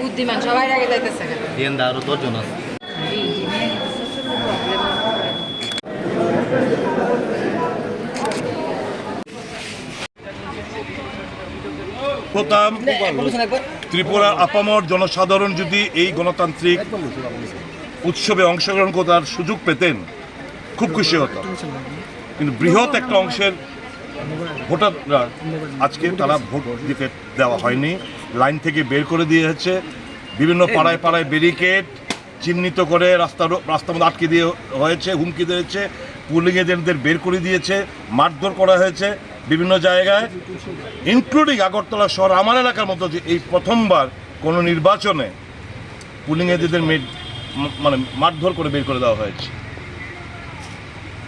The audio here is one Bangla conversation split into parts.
বুদ্ধিমান সবাই আগে আরও দশজন আছে প্রথম ত্রিপুরার আপামর জনসাধারণ যদি এই গণতান্ত্রিক উৎসবে অংশগ্রহণ করার সুযোগ পেতেন, খুব খুশি হতাম। কিন্তু বৃহৎ একটা অংশের ভোটাররা আজকে তারা ভোট দিতে দেওয়া হয়নি। লাইন থেকে বের করে দিয়েছে। বিভিন্ন পাড়ায় পাড়ায় ব্যারিকেড চিহ্নিত করে রাস্তার রাস্তার মধ্যে আটকে দিয়ে হয়েছে, হুমকি দিয়েছে। পুলিং এজেন্টদের বের করে দিয়েছে, মারধর করা হয়েছে। বিভিন্ন জায়গায় ইনক্লুডিং আগরতলা শহর, আমার এলাকার মতো যে এই প্রথমবার কোনো নির্বাচনে পুলিং এজেন্টদের মানে মারধর করে বের করে দেওয়া হয়েছে।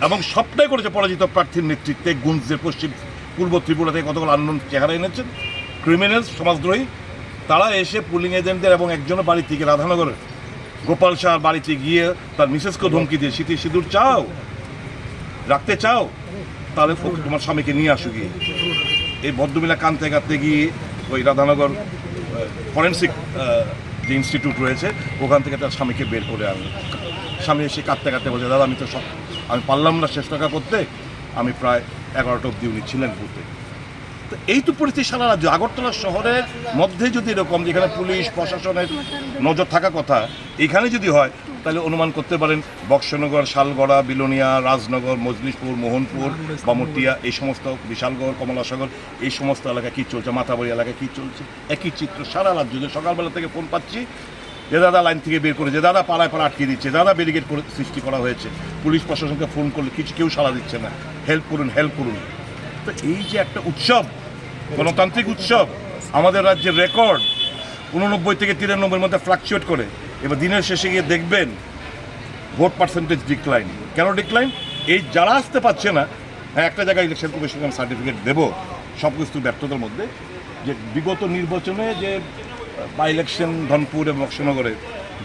এবং সবটাই করেছে পরাজিত প্রার্থীর নেতৃত্বে, গুঞ্জের পশ্চিম, পূর্ব ত্রিপুরা থেকে কতগুলো আন্দোলন চেহারা এনেছেন ক্রিমিনাল সমাজদ্রোহী, তারা এসে পুলিং এজেন্টদের এবং একজনের বাড়ি থেকে রাধানগরের গোপাল শাহর বাড়িতে গিয়ে তার মিসেসকে ধমকি দিয়ে শীতে সিঁদুর চাও? রাখতে চাও? তাহলে তোমার স্বামীকে নিয়ে আসো গিয়ে। এই ভদ্রমিলা কানতে কাঁদতে গিয়ে ওই রাধানগর ফরেন্সিক যে ইনস্টিটিউট রয়েছে, ওখান থেকে তার স্বামীকে বের করে আনলো স্বামী এসে কাঁদতে কাঁদতে বলছে, দাদা, আমি তো সব, আমি পারলাম না শেষ টাকা করতে। আমি প্রায় এগারোটা অব্দি উনি ছিলেন বুথে তো এই তো পরিস্থিতি সারা রাজ্য। আগরতলা শহরের মধ্যে যদি এরকম, যেখানে পুলিশ, প্রশাসনের নজর থাকা কথা, এখানে যদি হয় তাহলে অনুমান করতে পারেন, বক্সনগর, শালগড়া, বিলোনিয়া, রাজনগর, মজলিশপুর, মোহনপুর, বামুটিয়া, এই সমস্ত বিশালগড়, কমলাসাগর, এই সমস্ত এলাকায় কী চলছে মাথাবাড়ি এলাকায় কী চলছে? একই চিত্র সারা রাজ্য সকালবেলা থেকে ফোন পাচ্ছি। যে দাদা লাইন থেকে বের করেছে দাদা পাড়ায় পাড়া আটকে দিচ্ছে দাদা ব্যারিকেড করে সৃষ্টি করা হয়েছে। পুলিশ প্রশাসনকে ফোন করলে কিছু কেউ সাড়া দিচ্ছে না। হেল্প করুন হেল্প করুন। তো এই যে একটা উৎসব, গণতান্ত্রিক উৎসব, আমাদের রাজ্যের রেকর্ড উননব্বই থেকে তিরানব্বইয়ের মধ্যে ফ্লাকচুয়েট করে। এবার দিনের শেষে গিয়ে দেখবেন ভোট পার্সেন্টেজ ডিক্লাইন কেন ডিক্লাইন এই যারা আসতে পারছে না হ্যাঁ একটা জায়গায় ইলেকশন কমিশনকে আমি সার্টিফিকেট দেবো, সব কিছু ব্যর্থতার মধ্যে, যে বিগত নির্বাচনে যে বাই ইলেকশন ধনপুর এবং অক্ষনগরে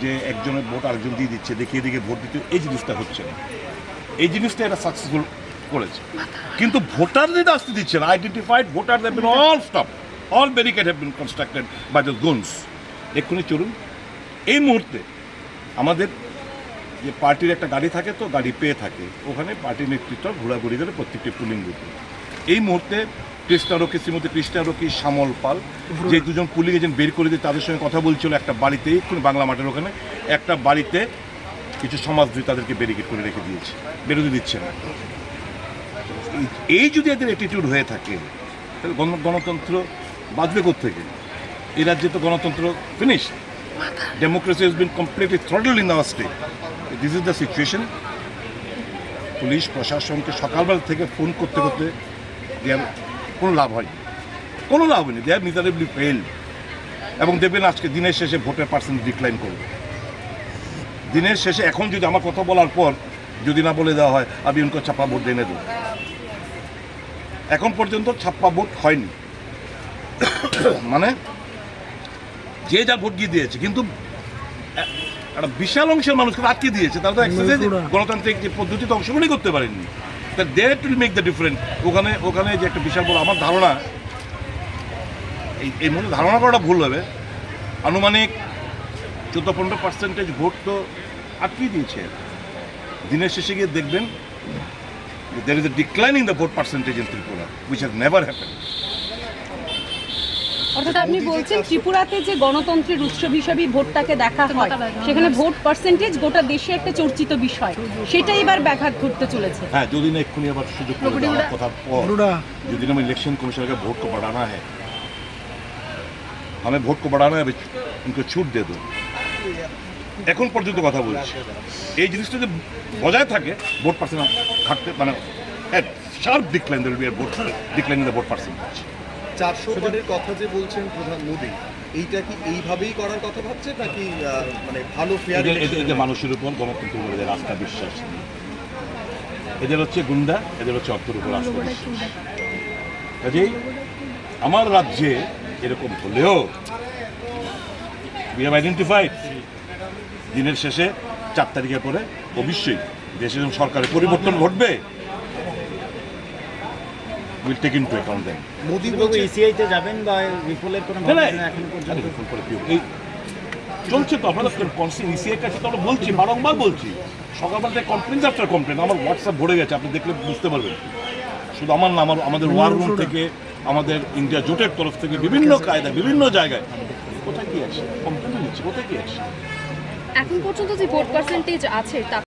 যে একজনের ভোট আরেকজন দিয়ে দিচ্ছে, দেখিয়ে দিকে ভোট দিতে, এই জিনিসটা হচ্ছে না। এই জিনিসটা এটা সাকসেসফুল করেছে। কিন্তু ভোটারদের আসতে দিচ্ছে না। Identified voter been all stop all barricade have been constructed by the goons এক্ষুনি চলুন এই মুহূর্তে আমাদের যে পার্টির একটা গাড়ি থাকে তো গাড়ি পেয়ে থাকে। ওখানে পার্টির নেতৃত্ব ঘোরাঘুরি করে প্রত্যেকটি পুলিং বুথে। এই মুহূর্তে কৃষ্ণারক্ষী শ্রীমতী কৃষ্ণারক্ষী শ্যামল পাল যে দুজন পুলিং এজেন্ট বের করে দিয়ে তাদের সঙ্গে কথা বলছিল একটা বাড়িতে এক্ষুনি বাংলা মাঠের ওখানে একটা বাড়িতে কিছু সমাজদ্রোহী তাদেরকে ব্যারিকেড করে রেখে দিয়েছে। বেরোতে দিচ্ছে না। এই- যদি এদের অ্যাটিটিউড হয়ে থাকে তাহলে গণতন্ত্র বাঁচবে থেকে এই রাজ্যে তো গণতন্ত্র finish democracy has been completely throttled in our state. This is the situation. Police প্রশাসনকে সকালবেলা থেকে ফোন করতে করতে কোনো লাভ হয়নি। কোনো লাভ হয়নি। দে আর মিজারেবলি ফেল এবং দেখবেন আজকে দিনের শেষে ভোটের পার্সেন্ট ডিক্লাইন করবে। দিনের শেষে এখন যদি আমার কথা বলার পর যদি না বলে দেওয়া হয়, আমি উনকো ছাপ্পা ভোট এনে দেবো। এখন পর্যন্ত ছাপ্পা ভোট হয়নি। মানে যে যা ভোট গিয়ে দিয়েছে কিন্তু একটা বিশাল অংশের মানুষকে আটকে দিয়েছে। তারা তো এক্সারসাইজ গণতান্ত্রিক যে পদ্ধতিতে অংশগ্রহণই করতে পারেননি। তা they to make the different ওখানে ওখানে যে একটা বিশাল বড় আমার ধারণা এই এই মধ্যে ধারণা করাটা ভুল হবে। আনুমানিক চোদ্দ পনেরো পার্সেন্টেজ ভোট তো আটকিয়ে দিয়েছে। দিনের শেষে গিয়ে দেখবেন there is a decline in the vote percentage in Tripura which has never happen অর্থাৎ আপনি বলছেন ত্রিপুরাতে যে গণতন্ত্রের উৎসব হিসাবে ভোটটাকে দেখা হয় সেখানে ভোট পার্সেন্টেজ গোটা দেশে একটা চর্চিত বিষয় সেটা এবার ব্যাঘাত ঘটতে চলেছে হ্যাঁ যদি না এক্ষুনি আবার সুযোগ করে দেওয়ার কথার পর যদি ना इलेक्शन कमीशन का वोट को बढ़ाना है हमें वोट को बढ़ाना है अभी उनको छूट दे दो এখন পর্যন্ত কথা বলছি এই জিনিসটা যদি বজায় থাকে ভোট পার্সেন্ট ঘাটতে মানে শার্প ডিক্লাইন দেবে vote decline the vote percentage চারশো পারের কথা যে বলছেন প্রধান মোদী এইটা কি এইভাবেই করার কথা ভাবছে নাকি মানে ভালো ফেয়ার এদের মানুষের উপর গণতন্ত্র এদের আস্থা বিশ্বাস নেই। এদের হচ্ছে গুন্ডা এদের হচ্ছে অর্থের উপর আস্থা বিশ্বাস কাজেই আমার রাজ্যে এরকম হলেও উই হ্যাভ আইডেন্টিফাইড দিনের শেষে চার তারিখের পরে অবশ্যই দেশে সরকারের পরিবর্তন ঘটবে will take into account then Modi বাবু বলছে ইসিআই তে যাবেন বা বিপুলের কোনো এখন পর্যন্ত? এই চলছে তো আপনারা কনসিন ইসিএর কাছে তো আমরা বলছি বারংবার বলছি। সকালবেলা থেকে কমপ্লেন আফটার কমপ্লেন আমার হোয়াটসঅ্যাপ ভরে গেছে আপনি দেখলে বুঝতে পারবেন। শুধু আমার না আমার আমাদের ওয়ার রুম থেকে আমাদের ইন্ডিয়া জোটের তরফ থেকে বিভিন্ন কায়দা বিভিন্ন জায়গায়। কোথায় কি আছে? কমপ্লেন নিচ্ছে কোথায় কি আছে? এখন পর্যন্ত যে ভোট পার্সেন্টেজ আছে তা